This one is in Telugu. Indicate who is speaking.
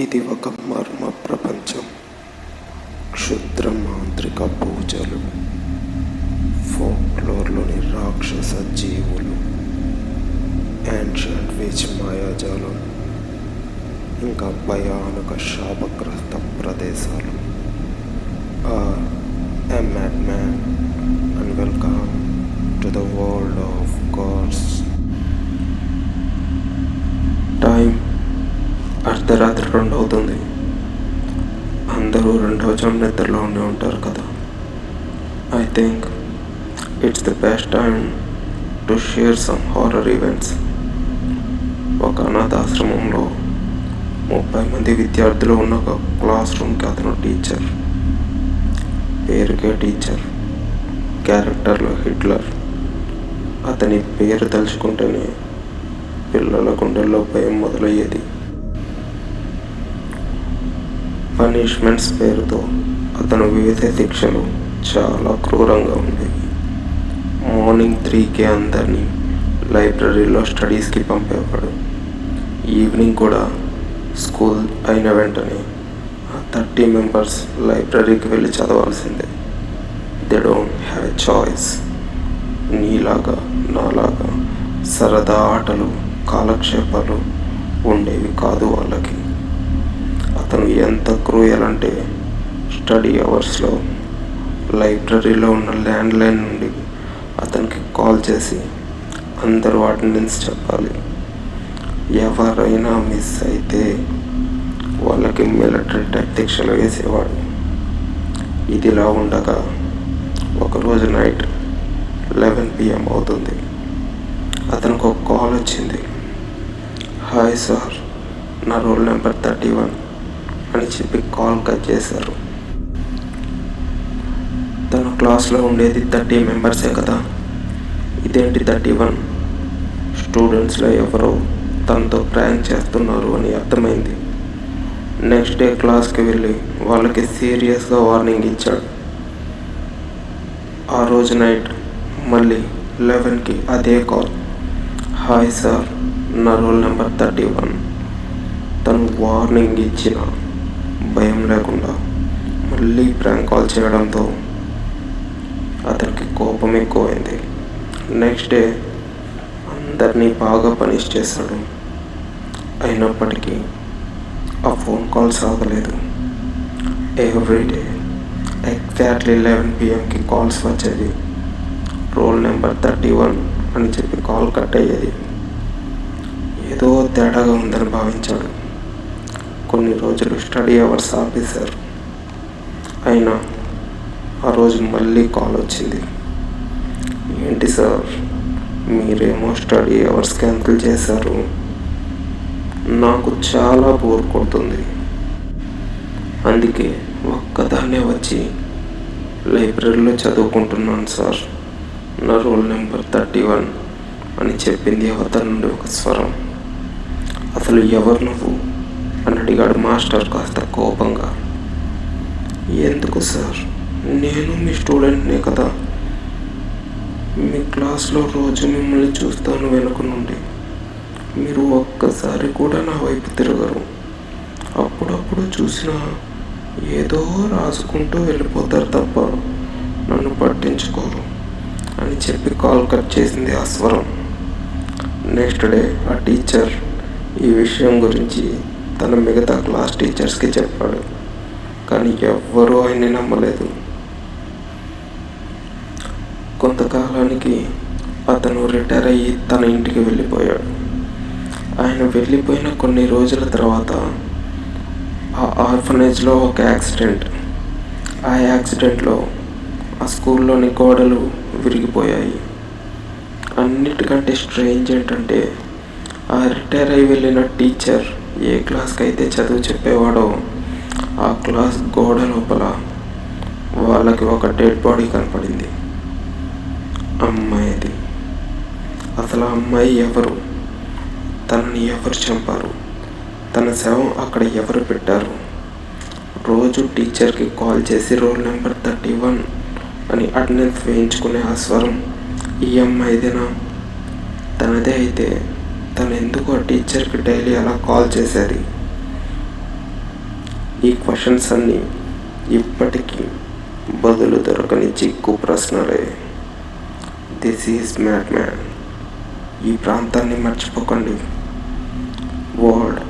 Speaker 1: ఇది ఒక మర్మ ప్రపంచం. క్షుద్ర మాంత్రిక పూజలు. ఫోక్లోర్లోని రాక్షస జీవులు. యాన్షంట్ విచ్ మాయాజాలం. ఇంకా భయానక శాపగ్రస్త ప్రదేశాలు. రాత్రి రెండు అవుతుంది. అందరూ రెండవ జం నిద్రలో ఉండి ఉంటారు కదా. I think it's the best time to share some horror events ఒక అనాథాశ్రమంలో ముప్పై మంది విద్యార్థులు ఉన్న ఒక క్లాస్ రూమ్కి అతను టీచర్ పేరుకే టీచర్ క్యారెక్టర్లో హిట్లర్ అతని పేరు తలుచుకుంటేనే పిల్లల గుండెల్లో భయం మొదలయ్యేది. పనిష్మెంట్స్ పేరుతో అతను వివిధ శిక్షలు చాలా క్రూరంగా ఉండేవి మార్నింగ్ త్రీకే అందరినీ లైబ్రరీలో స్టడీస్కి పంపేవాడు. ఈవినింగ్ కూడా స్కూల్ అయిన వెంటనే ఆ థర్టీ మెంబర్స్ లైబ్రరీకి వెళ్ళి చదవాల్సిందే. They don't have a choice. నీలాగా నాలాగా సరదా ఆటలు కాలక్షేపాలు ఉండేవి కాదు వాళ్ళకి. అతను ఎంత క్రూయల్ అంటే స్టడీ అవర్స్లో లైబ్రరీలో ఉన్న ల్యాండ్లైన్ నుండి అతనికి కాల్ చేసి అందరూ అటెండెన్స్ చెప్పాలి. ఎవరైనా మిస్ అయితే వాళ్ళకి మిలిటరీ టైప్ వేసేవాడు. ఇదిలా ఉండగా ఒకరోజు నైట్ లెవెన్ పిఎం అవుతుంది. అతనికి ఒక కాల్ వచ్చింది. హాయ్ సార్ నా రోల్ నెంబర్ థర్టీ వన్. అని చెప్పి కాల్ కట్ చేశారు. తన క్లాస్లో ఉండేది థర్టీ మెంబర్సే కదా. ఇదేంటి థర్టీ వన్? స్టూడెంట్స్లో ఎవరో తనతో ప్రాంక్ చేస్తున్నారు అని అర్థమైంది. నెక్స్ట్ డే క్లాస్కి వెళ్ళి వాళ్ళకి సీరియస్గా వార్నింగ్ ఇచ్చాడు. ఆ రోజు నైట్ మళ్ళీ లెవెన్కి అదే కాల్. హాయ్ సార్ నా రోల్ నెంబర్ థర్టీ వన్. తను వార్నింగ్ ఇచ్చిన భయం లేకుండా మళ్ళీ ప్రాంక్ కాల్ చేయడంతో అతనికి కోపం ఎక్కువైంది. నెక్స్ట్ డే అందరినీ బాగా పనిష్ చేశాడు. అయినప్పటికీ ఆ ఫోన్ కాల్ సాగలేదు. ఎవ్రీడే ఎగ్జాక్ట్లీ లెవెన్ పిఎంకి కాల్స్ వచ్చేది. రోల్ నెంబర్ థర్టీ వన్ అని చెప్పి కాల్ కట్ అయ్యేది. ఏదో తేడాగా ఉందని భావించాడు. కొన్ని రోజులు స్టడీ అవర్స్ ఆపేశారు. అయినా ఆ రోజు మళ్ళీ కాల్ వచ్చింది. ఏంటి సార్? మీరేమో స్టడీ అవర్స్ క్యాన్సిల్ చేశారు. నాకు చాలా బోర్ కొడుతుంది. అందుకే ఒక్కదాన్నే వచ్చి లైబ్రరీలో చదువుకుంటున్నాను సార్. నా రోల్ నెంబర్ థర్టీ వన్ అని చెప్పింది అవతల నుండి ఒక స్వరం. అసలు ఎవరు నువ్వు? అని అడిగాడు మాస్టర్ కాస్త కోపంగా. ఎందుకు సార్? నేను మీ స్టూడెంట్నే కదా. మీ క్లాస్లో రోజు మిమ్మల్ని చూస్తాను వెనుక నుండి. మీరు ఒక్కసారి కూడా నా వైపు తిరగరు. అప్పుడప్పుడు చూసినా ఏదో రాసుకుంటూ వెళ్ళిపోతారు తప్ప నన్ను పట్టించుకోరు అని చెప్పి కాల్ కట్ చేసింది ఆ స్వరం నెక్స్ట్ డే ఆ టీచర్ ఈ విషయం గురించి తన మిగతా క్లాస్ టీచర్స్కి చెప్పాడు. కానీ ఎవ్వరూ ఆయన్ని నమ్మలేదు. కొంతకాలానికి అతను రిటైర్ అయ్యి తన ఇంటికి వెళ్ళిపోయాడు. ఆయన వెళ్ళిపోయిన కొన్ని రోజుల తర్వాత ఆ ఆర్ఫనేజ్లో ఒక యాక్సిడెంట్. ఆ యాక్సిడెంట్లో ఆ స్కూల్లోని గోడలు విరిగిపోయాయి. అన్నిటికంటే స్ట్రేంజ్ ఏంటంటే ఆ రిటైర్ అయి వెళ్ళిన టీచర్ ఏ క్లాస్కి అయితే చదువు చెప్పేవాడో ఆ క్లాస్ గోడ లోపల వాళ్ళకి ఒక డెడ్ బాడీ కనపడింది. అమ్మాయిది. అసలు ఆ అమ్మాయి ఎవరు? తనని ఎవరు చంపారు? తన శవం అక్కడ ఎవరు పెట్టారు? రోజు టీచర్కి కాల్ చేసి రోల్ నెంబర్ థర్టీ వన్ అని అటెండెన్స్ వేయించుకునే ఆ స్వరం ఈ అమ్మాయిదేనా? తనదే అయితే తను ఎందుకు ఆ టీచర్కి డైలీ అలా కాల్ చేసేది ఈ క్వశ్చన్స్ అన్నీ ఇప్పటికీ బదులు దొరకని చిక్కు ప్రశ్నలే. దిస్ ఈజ్ మ్యాడ్ మ్యాన్ ఈ ప్రాంతాన్ని మర్చిపోకండి. వరల్డ్